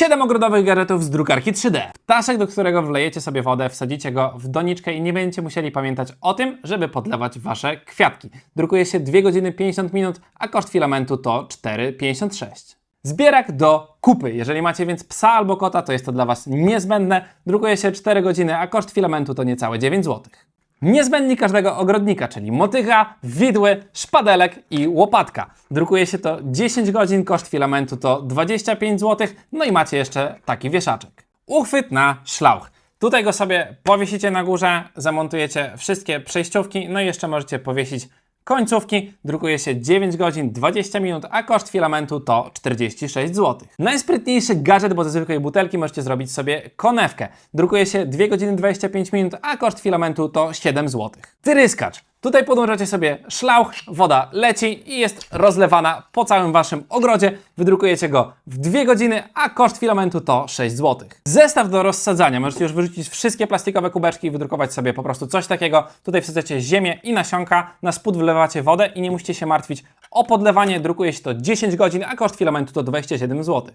7 ogrodowych gadżetów z drukarki 3D. Ptaszek, do którego wlejecie sobie wodę, wsadzicie go w doniczkę i nie będziecie musieli pamiętać o tym, żeby podlewać wasze kwiatki. Drukuje się 2 godziny 50 minut, a koszt filamentu to 4,56. Zbierak do kupy. Jeżeli macie więc psa albo kota, to jest to dla Was niezbędne. Drukuje się 4 godziny, a koszt filamentu to niecałe 9 zł. Niezbędni każdego ogrodnika, czyli motyka, widły, szpadelek i łopatka. Drukuje się to 10 godzin, koszt filamentu to 25 zł, no i macie jeszcze taki wieszaczek. Uchwyt na szlauch. Tutaj go sobie powiesicie na górze, zamontujecie wszystkie przejściówki, no i jeszcze możecie powiesić końcówki. Drukuje się 9 godzin, 20 minut, a koszt filamentu to 46 zł. Najsprytniejszy gadżet, bo ze zwykłej butelki możecie zrobić sobie konewkę. Drukuje się 2 godziny 25 minut, a koszt filamentu to 7 zł. Tryskacz. Tutaj podłączacie sobie szlauch, woda leci i jest rozlewana po całym waszym ogrodzie. Wydrukujecie go w 2 godziny, a koszt filamentu to 6 zł. Zestaw do rozsadzania. Możecie już wyrzucić wszystkie plastikowe kubeczki i wydrukować sobie po prostu coś takiego. Tutaj wsadzacie ziemię i nasionka, na spód wlewacie wodę i nie musicie się martwić o podlewanie. Drukuje się to 10 godzin, a koszt filamentu to 27 zł.